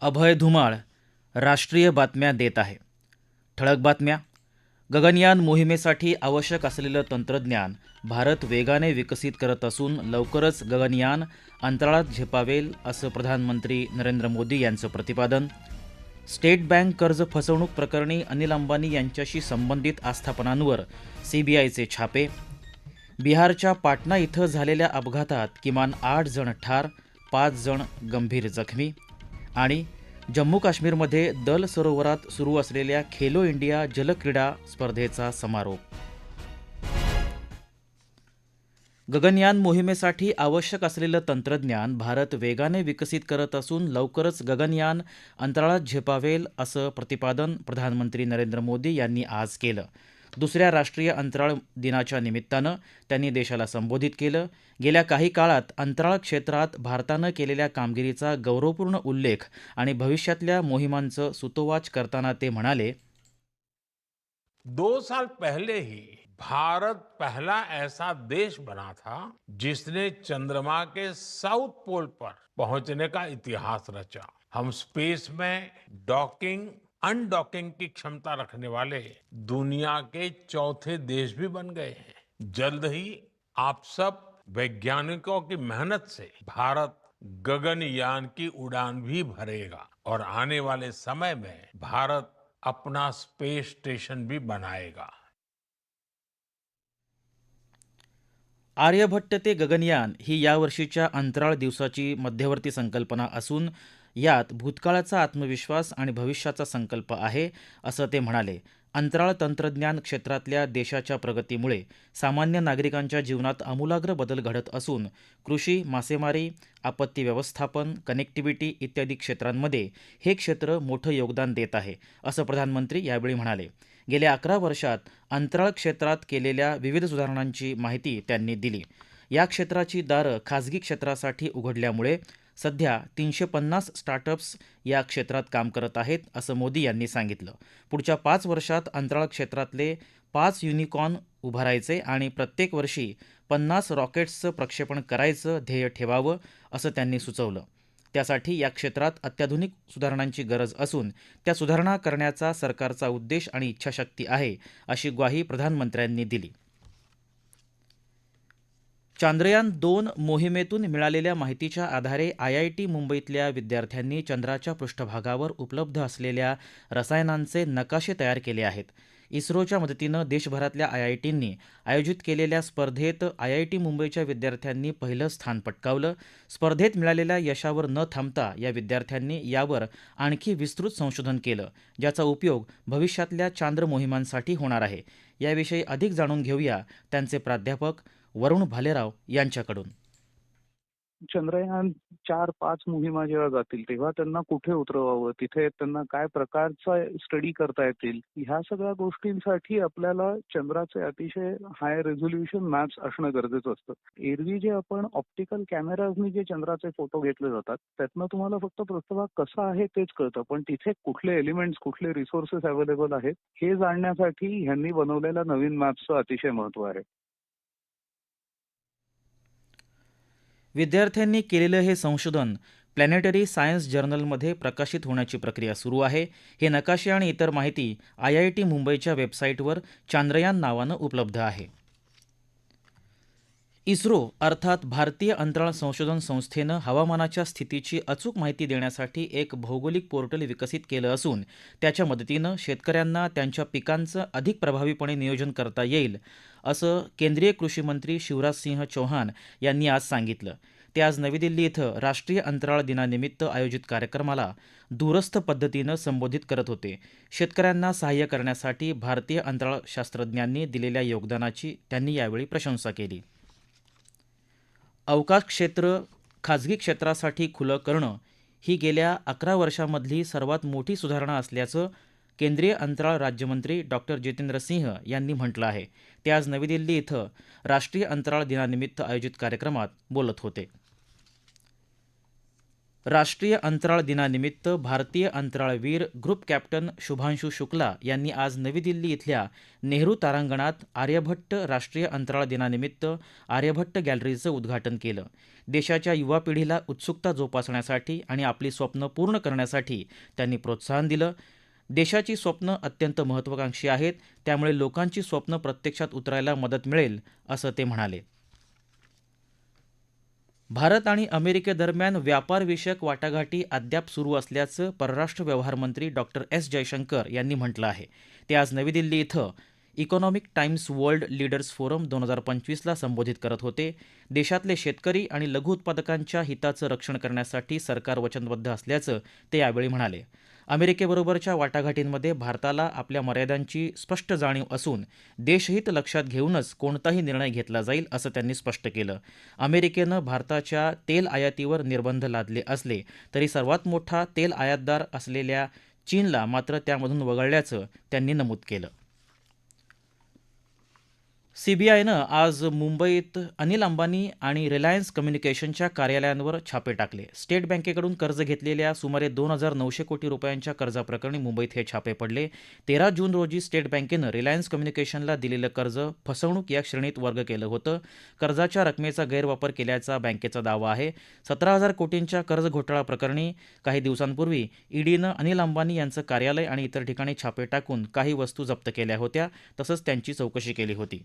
अभय धुमाळ राष्ट्रीय बातम्या देत आहे. ठळक बातम्या. गगनयान मोहिमेसाठी आवश्यक असलेलं तंत्रज्ञान भारत वेगाने विकसित करत असून लवकरच गगनयान अंतराळात झेपावेल असं प्रधानमंत्री नरेंद्र मोदी यांचं प्रतिपादन. स्टेट बँक कर्ज फसवणूक प्रकरणी अनिल अंबानी यांच्याशी संबंधित आस्थापनांवर सीबीआयचे छापे. बिहारच्या पाटणा इथं झालेल्या अपघातात किमान आठ जण ठार पाच जण गंभीर जखमी. आणि जम्मू काश्मीरमध्ये दल सरोवरात सुरू असलेल्या खेलो इंडिया जलक्रीडा स्पर्धेचा समारोप. गगनयान मोहिमेसाठी आवश्यक असलेलं तंत्रज्ञान भारत वेगाने विकसित करत असून लवकरच गगनयान अंतराळात झेपावेल असं प्रतिपादन प्रधानमंत्री नरेंद्र मोदी यांनी आज केलं. दुसऱ्या राष्ट्रीय अंतराळ दिनाच्या निमित्तानं त्यांनी देशाला संबोधित केलं. गेल्या काही काळात अंतराळ क्षेत्रात भारतानं केलेल्या कामगिरीचा गौरवपूर्ण उल्लेख आणि भविष्यातल्या मोहिमांचं सुतोवाच करताना ते म्हणाले दो साल पहले ही भारत पहला ऐसा देश बना था जिसने चंद्रमा के साउथ पोल पर पहुंचने का इतिहास रचा। हम स्पेस में डॉकिंग अनडॉकिंग की क्षमता रखने वाले दुनिया के चौथे देश भी बन गए हैं। जल्द ही आप सब वैज्ञानिकों की मेहनत से भारत गगनयान की उड़ान भी भरेगा और आने वाले समय में भारत अपना स्पेस स्टेशन भी बनाएगा। आर्यभट्ट ते गगनयान ही यावर्षीच्या अंतराळ दिवसाची मध्यवर्ती संकल्पना असून यात भूतकाळाचा आत्मविश्वास आणि भविष्याचा संकल्प आहे असं ते म्हणाले. अंतराळ तंत्रज्ञान क्षेत्रातल्या देशाच्या प्रगतीमुळे सामान्य नागरिकांच्या जीवनात आमूलाग्र बदल घडत असून कृषी मासेमारी आपत्ती व्यवस्थापन कनेक्टिव्हिटी इत्यादी क्षेत्रांमध्ये हे क्षेत्र मोठं योगदान देत आहे असं प्रधानमंत्री यावेळी म्हणाले. गेल्या अकरा वर्षात अंतराळ क्षेत्रात केलेल्या विविध सुधारणांची माहिती त्यांनी दिली. या क्षेत्राची दारं खाजगी क्षेत्रासाठी उघडल्यामुळे सध्या तीनशे पन्नास स्टार्टअप्स या क्षेत्रात काम करत आहेत असं मोदी यांनी सांगितलं. पुढच्या पाच वर्षात अंतराळ क्षेत्रातले पाच युनिकॉर्न उभारायचे आणि प्रत्येक वर्षी पन्नास रॉकेट्सचं प्रक्षेपण करायचं ध्येय ठेवावं असं त्यांनी सुचवलं. त्यासाठी या क्षेत्रात अत्याधुनिक सुधारणांची गरज असून त्या सुधारणा करण्याचा सरकारचा उद्देश आणि इच्छाशक्ती आहे अशी ग्वाही प्रधानमंत्र्यांनी दिली. चांद्रयान दोन मोहिमेतून मिळालेल्या माहितीच्या आधारे आय आय टी मुंबईतल्या विद्यार्थ्यांनी चंद्राच्या पृष्ठभागावर उपलब्ध असलेल्या रसायनांचे नकाशे तयार केले आहेत. इस्रोच्या मदतीनं देशभरातल्या आय आय आयोजित केलेल्या स्पर्धेत आय आय टी मुंबईच्या विद्यार्थ्यांनी पहिलं स्थान पटकावलं. स्पर्धेत मिळालेल्या यशावर न थांबता या विद्यार्थ्यांनी यावर आणखी विस्तृत संशोधन केलं ज्याचा उपयोग भविष्यातल्या चांद्र मोहिमांसाठी होणार आहे. याविषयी अधिक जाणून घेऊया त्यांचे प्राध्यापक वरुण भालेराव यांच्याकडून. चंद्रयान चार पाच मोहिमा जेव्हा जातील तेव्हा त्यांना कुठे उतरवावं? तिथे त्यांना काय प्रकारचा स्टडी करता येतील? ह्या सगळ्या गोष्टींसाठी आपल्याला चंद्राचे अतिशय हाय रेझोल्युशन मॅप्स असणं गरजेचं असतं. एरवी जे आपण ऑप्टिकल कॅमेराजनी जे चंद्राचे फोटो घेतले जातात त्यातनं तुम्हाला फक्त पृष्ठभाग कसा आहे तेच कळतं. पण तिथे कुठले एलिमेंट्स कुठले रिसोर्सेस अवेलेबल आहेत हे जाणण्यासाठी ह्यांनी बनवलेल्या नवीन मॅप्सचं अतिशय महत्त्व आहे. विद्यार्थ्यांनी केलेलं हे संशोधन प्लॅनेटरी सायन्स जर्नलमध्ये प्रकाशित होण्याची प्रक्रिया सुरू आहे. हे नकाशे आणि इतर माहिती आय आय टी मुंबईच्या वेबसाईटवर चांद्रयान नावानं उपलब्ध आहे. इस्रो अर्थात भारतीय अंतराळ संशोधन संस्थेनं हवामानाच्या स्थितीची अचूक माहिती देण्यासाठी एक भौगोलिक पोर्टल विकसित केलं असून त्याच्या मदतीनं शेतकऱ्यांना त्यांच्या पिकांचं अधिक प्रभावीपणे नियोजन करता येईल असं केंद्रीय कृषी मंत्री शिवराज सिंह चौहान यांनी आज सांगितलं. ते आज नवी दिल्ली इथं राष्ट्रीय अंतराळ दिनानिमित्त आयोजित कार्यक्रमाला दूरस्थ पद्धतीनं संबोधित करत होते. शेतकऱ्यांना सहाय्य करण्यासाठी भारतीय अंतराळ शास्त्रज्ञांनी दिलेल्या योगदानाची त्यांनी यावेळी प्रशंसा केली. अवकाश क्षेत्र खाजगी क्षेत्रासाठी खुलं करणं ही गेल्या अकरा वर्षांमधली सर्वात मोठी सुधारणा असल्याचं केंद्रीय अंतराळ राज्यमंत्री डॉक्टर जितेंद्र सिंह यांनी म्हटलं आहे. ते आज नवी दिल्ली इथं राष्ट्रीय अंतराळ दिनानिमित्त आयोजित कार्यक्रमात बोलत होते. राष्ट्रीय अंतराळ दिनानिमित्त भारतीय अंतराळवीर ग्रुप कॅप्टन शुभांशू शुक्ला यांनी आज नवी दिल्ली इथल्या नेहरू तारांगणात आर्यभट्ट राष्ट्रीय अंतराळ दिनानिमित्त आर्यभट्ट गॅलरीचं उद्घाटन केलं. देशाच्या युवा पिढीला उत्सुकता जोपासण्यासाठी आणि आपली स्वप्न पूर्ण करण्यासाठी त्यांनी प्रोत्साहन दिलं. देशाची स्वप्न अत्यंत महत्त्वाकांक्षी आहेत त्यामुळे लोकांची स्वप्न प्रत्यक्षात उतरायला मदत मिळेल असं ते म्हणाले. भारत आणि अमेरिकेदरम्यान व्यापारविषयक वाटाघाटी अद्याप सुरू असल्याचं परराष्ट्र व्यवहार मंत्री डॉक्टर एस. जयशंकर यांनी म्हटलं आहे. ते आज नवी दिल्ली इथं Economic Times World Leaders Forum दोन हजार पंचवीसला संबोधित करत होते. देशातले शेतकरी आणि लघु उत्पादकांच्या हिताचं रक्षण करण्यासाठी सरकार वचनबद्ध असल्याचं ते यावेळी म्हणाले. अमेरिकेबरोबरच्या वाटाघाटींमध्ये भारताला आपल्या मर्यादांची स्पष्ट जाणीव असून देशहित लक्षात घेऊनच कोणताही निर्णय घेतला जाईल असं त्यांनी स्पष्ट केलं. अमेरिकेनं भारताच्या तेल आयातीवर निर्बंध लादले असले तरी सर्वात मोठा तेल आयातदार असलेल्या चीनला मात्र त्यामधून वगळल्याचं त्यांनी नमूद केलं. सीबीआयनं आज मुंबईत अनिल अंबानी आणि रिलायन्स कम्युनिकेशनच्या कार्यालयांवर छापे टाकले. स्टेट बँकेकडून कर्ज घेतलेल्या सुमारे दोन हजार नऊशे कोटी रुपयांच्या कर्जाप्रकरणी मुंबईत हे छापे पडले. तेरा जून रोजी स्टेट बँकेनं रिलायन्स कम्युनिकेशनला दिलेलं कर्ज फसवणूक या श्रेणीत वर्ग केलं होतं. कर्जाच्या रकमेचा गैरवापर केल्याचा बँकेचा दावा आहे. सतरा हजार कोटींच्या कर्ज घोटाळा प्रकरणी काही दिवसांपूर्वी ईडीनं अनिल अंबानी यांचं कार्यालय आणि इतर ठिकाणी छापे टाकून काही वस्तू जप्त केल्या होत्या तसंच त्यांची चौकशी केली होती.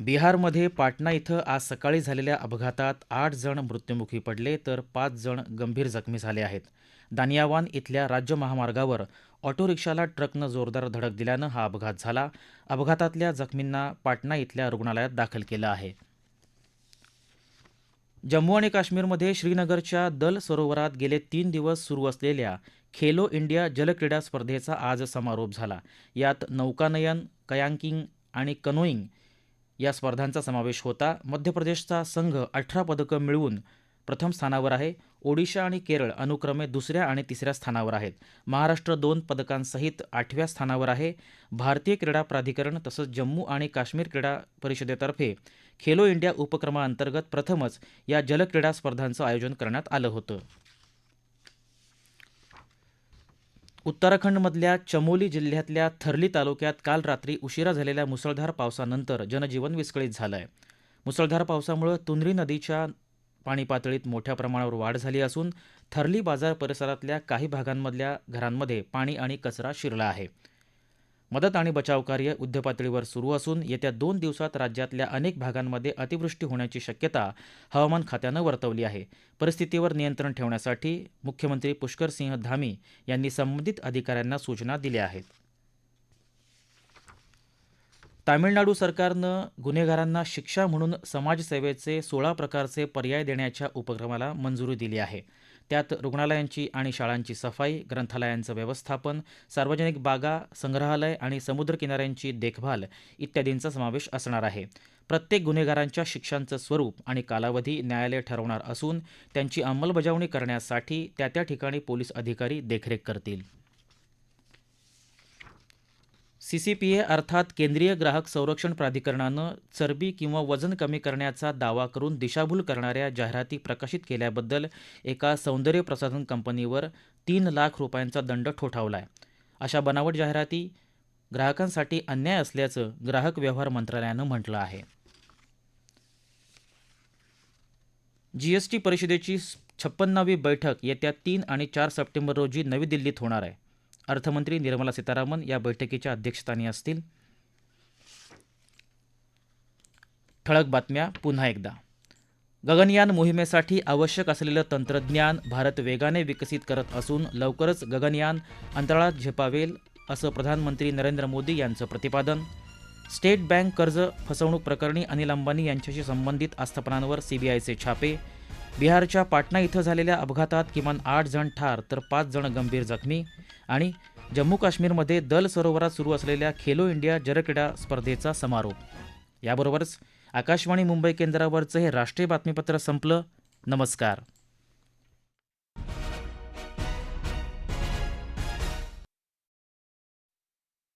बिहारमध्ये पाटणा इथं आज सकाळी झालेल्या अपघातात आठ जण मृत्युमुखी पडले तर पाच जण गंभीर जखमी झाले आहेत. दानियावान इथल्या राज्य महामार्गावर ऑटो रिक्षाला ट्रकनं जोरदार धडक दिल्यानं हा अपघात झाला. अपघातातल्या जखमींना पाटणा इथल्या रुग्णालयात दाखल केलं आहे. जम्मू आणि काश्मीरमध्ये श्रीनगरच्या दल सरोवरात गेले तीन दिवस सुरू असलेल्या खेलो इंडिया जलक्रीडा स्पर्धेचा आज समारोप झाला. यात नौकानयन कयांकिंग आणि कनोईंग या स्पर्धांचा समावेश होता. मध्य प्रदेशचा संघ अठरा पदकं मिळवून प्रथम स्थानावर आहे. ओडिशा आणि केरळ अनुक्रमे दुसऱ्या आणि तिसऱ्या स्थानावर आहेत. महाराष्ट्र दोन पदकांसहित आठव्या स्थानावर आहे. भारतीय क्रीडा प्राधिकरण तसंच जम्मू आणि काश्मीर क्रीडा परिषदेतर्फे खेलो इंडिया उपक्रमाअंतर्गत प्रथमच या जलक्रीडा स्पर्धांचं आयोजन करण्यात आलं होतं. उत्तराखंडमधल्या चमोली जिल्ह्यातल्या थर्ली तालुक्यात काल रात्री उशिरा झालेल्या मुसळधार पावसानंतर जनजीवन विस्कळीत झालं आहे मुसळधार पावसामुळे तुंद्री नदीच्या पाणी पातळीत मोठ्या प्रमाणावर वाढ झाली असून थर्ली बाजार परिसरातल्या काही भागांमधल्या घरांमध्ये पाणी आणि कचरा शिरला आहे. मदत आणि बचाव कार्य युद्धपातळीवर सुरू असून येत्या दोन दिवसात राज्यातल्या अनेक भागांमध्ये अतिवृष्टी होण्याची शक्यता हवामान खात्यानं वर्तवली आहे. परिस्थितीवर नियंत्रण ठेवण्यासाठी मुख्यमंत्री पुष्कर सिंह धामी यांनी संबंधित अधिकाऱ्यांना सूचना दिल्या आहेत. तामिळनाडू सरकारनं गुन्हेगारांना शिक्षा म्हणून समाजसेवेचे सोळा प्रकारचे पर्याय देण्याच्या उपक्रमाला मंजुरी दिली आहे. त्यात रुग्णालयांची आणि शाळांची सफाई ग्रंथालयांचं व्यवस्थापन सार्वजनिक बागा संग्रहालय आणि समुद्रकिनाऱ्यांची देखभाल इत्यादींचा समावेश असणार आहे. प्रत्येक गुन्हेगारांच्या शिक्षांचं स्वरूप आणि कालावधी न्यायालय ठरवणार असून त्यांची अंमलबजावणी करण्यासाठी त्या त्या ठिकाणी पोलीस अधिकारी देखरेख करतील. सीसीपीए अर्थात केंद्रीय ग्राहक संरक्षण प्राधिकरणानं चरबी किंवा वजन कमी करण्याचा दावा करून दिशाभूल करणाऱ्या जाहिराती प्रकाशित केल्याबद्दल एका सौंदर्य प्रसाधन कंपनीवर तीन लाख रुपयांचा दंड ठोठावला आहे अशा बनावट जाहिराती ग्राहकांसाठी अन्याय असल्याचं ग्राहक व्यवहार मंत्रालयानं म्हटलं आहे. जीएसटी परिषदेची छप्पन्नावी बैठक येत्या तीन आणि चार सप्टेंबर रोजी नवी दिल्लीत होणार आहे. अर्थमंत्री निर्मला सीतारामन या बैठकीच्या अध्यक्षस्थानी असतील. ठळक बातम्या पुन्हा एकदा. गगनयान मोहिमेसाठी आवश्यक असलेलं तंत्रज्ञान भारत वेगाने विकसित करत असून लवकरच गगनयान अंतराळात झेपावेल असं प्रधानमंत्री नरेंद्र मोदी यांचं प्रतिपादन. स्टेट बँक कर्ज फसवणूक प्रकरणी अनिल अंबानी यांच्याशी संबंधित आस्थापनांवर सीबीआयचे छापे. बिहारच्या पाटणा इथं झालेल्या अपघातात किमान आठ जण ठार तर पाच जण गंभीर जखमी आणि जम्मू काश्मीरमध्ये दल सरोवरात सुरू असलेल्या खेलो इंडिया जलक्रीडा स्पर्धेचा समारोप. याबरोबरच आकाशवाणी मुंबई केंद्रावरचं हे राष्ट्रीय बातमीपत्र संपलं. नमस्कार.